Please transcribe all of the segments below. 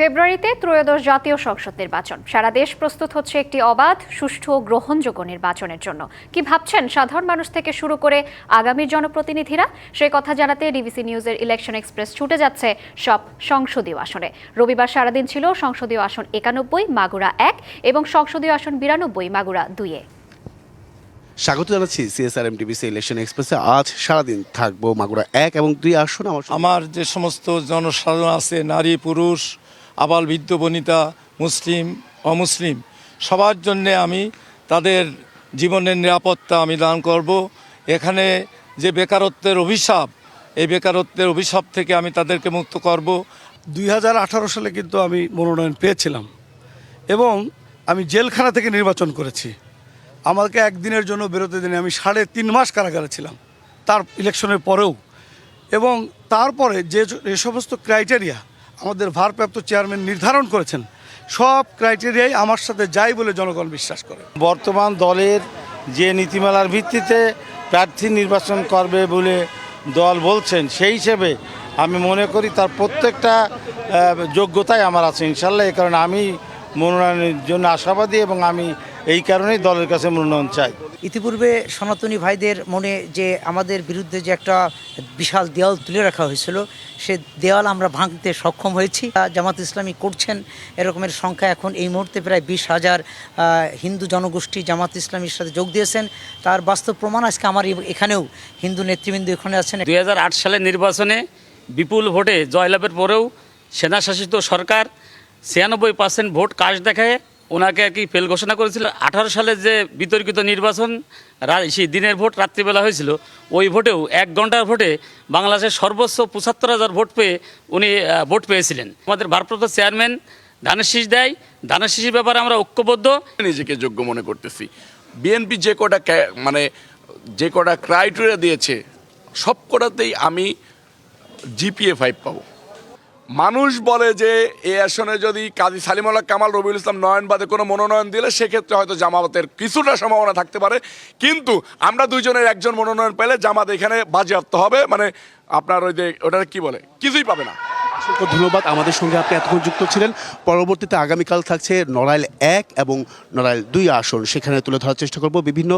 ফেব্রুয়ারিতে ত্রয়োদশ জাতীয় সংসদ নির্বাচন। সারা দেশ প্রস্তুত হচ্ছে একটি অবাধ সুষ্ঠু ও গ্রহণযোগ্য নির্বাচনের জন্য। কি ভাবছেন সাধারণ মানুষ থেকে শুরু করে আগামী জনপ্রতিনিধিরা? সে কথা জানাতে ডিবিসি নিউজের ইলেকশন এক্সপ্রেস ছুটে যাচ্ছে সব সংসদীয় আসনে। রবিবার সারাদিন ছিল সংসদীয় আসন একানব্বই মাগুরা এক এবং সংসদীয় আসন বিরানব্বই মাগুরা দুইয়ে স্বাগত জানাচ্ছি সিএসআর এম টিভিসি ইলেকশন এক্সপ্রেসে। আজ সারাদিন থাকব মাগুরা এক এবং দুই আসন। আমার আমার যে সমস্ত জনসাধারণ আছে নারী পুরুষ আবাল বৃদ্ধ, বনিতা, মুসলিম, অমুসলিম, সবার জন্যে আমি তাদের জীবনের নিরাপত্তা আমি দান করব। এখানে যে বেকারত্বের অভিশাপ, এই বেকারত্বের অভিশাপ থেকে আমি তাদেরকে মুক্ত করব। দুই হাজার আঠারো সালে কিন্তু আমি মনোনয়ন পেয়েছিলাম এবং আমি জেলখানা থেকে নির্বাচন করেছি। আমাকে একদিনের জন্য বেরোতে দিনে আমি সাড়ে তিন মাস কারাগারে ছিলাম, তার ইলেকশনের পরেও। এবং তারপরে যে যে সমস্ত ক্রাইটেরিয়া আমাদের ভারপ্রাপ্ত চেয়ারম্যান নির্ধারণ করেছেন। সব ক্রাইটেরিয়াই আমার সাথে যাই বলে জনগণ বিশ্বাস করে। বর্তমান দলের যে নীতিমালার ভিত্তিতে প্রার্থী নির্বাচন করবে বলে দল বলছেন, সেই হিসেবে আমি মনে করি তার প্রত্যেকটা যোগ্যতাই আমার আছে ইনশাল্লাহ। এই কারণে আমি মনোনয়নের জন্য আশাবাদী এবং আমি এই কারণেই দলের কাছে মনোনয়ন চাই। ইতিপূর্বে সনাতনী ভাইদের মনে যে আমাদের বিরুদ্ধে যে একটা বিশাল দেওয়াল তুলে রাখা হয়েছিল, সে দেওয়াল আমরা ভাঙতে সক্ষম হয়েছি। জামাত ইসলামী করছেন, এরকমের সংখ্যা এখন এই মুহূর্তে প্রায় বিশ হাজার হিন্দু জনগোষ্ঠী জামাত ইসলামীর সাথে যোগ দিয়েছেন। তার বাস্তব প্রমাণ আজকে আমার এখানেও হিন্দু নেতৃবৃন্দ এখানে আছেন। দু হাজার আট সালের নির্বাচনে বিপুল ভোটে জয়লাভের পরেও সেনাশাসিত সরকার ছিয়ানব্বই পার্সেন্ট ভোট কাজ দেখায়। ওনাকে আর কি ফেল ঘোষণা করেছিল। আঠারো সালের যে বিতর্কিত নির্বাচন দিনের ভোট রাত্রিবেলা হয়েছিল, ওই ভোটেও এক ঘণ্টার ভোটে বাংলাদেশের সর্বোচ্চ পঁচাত্তর হাজার ভোট পেয়ে উনি ভোট পেয়েছিলেন। আমাদের ভারপ্রাপ্ত চেয়ারম্যান ধানের দেয়। ধানের ব্যাপারে আমরা ঐক্যবদ্ধ। নিজেকে যোগ্য মনে করতেছি। বিএনপি যে কটা মানে যে কটা ক্রাইটেরিয়া দিয়েছে সব কটাতেই আমি জিপিএ ফাইভ পাবো। মানুষ বলে যে এই আসনে যদি কাজী সালিমুল্লাহ কামাল রবিউল ইসলাম নয়ন বাদে কোনো মনোনয়ন দিলে, সেক্ষেত্রে হয়তো জামাতের কিছুটা সম্ভাবনা থাকতে পারে। কিন্তু আমরা দুইজনের একজন মনোনয়ন পেলে জামাত এখানে বাজেয়াপ্ত হবে। মানে আপনার ওই যে ওটা কি বলে? কিছুই পাবে না। অসংখ্য ধন্যবাদ আমাদের সঙ্গে আপনি এতক্ষণ যুক্ত ছিলেন। পরবর্তীতে আগামীকাল থাকছে নড়াইল এক এবং নড়াইল দুই আসন। সেখানে তুলে ধরার চেষ্টা করব বিভিন্ন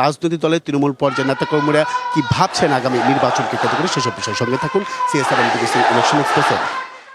রাজনৈতিক দলের তৃণমূল পর্যায়ের নেতাকর্মীরা কি ভাবছেন আগামী নির্বাচনকে কেন্দ্র করে সেসব বিষয়ের সঙ্গে থাকুন। সিএসআর ইলেকশন এক্সপ্রেসে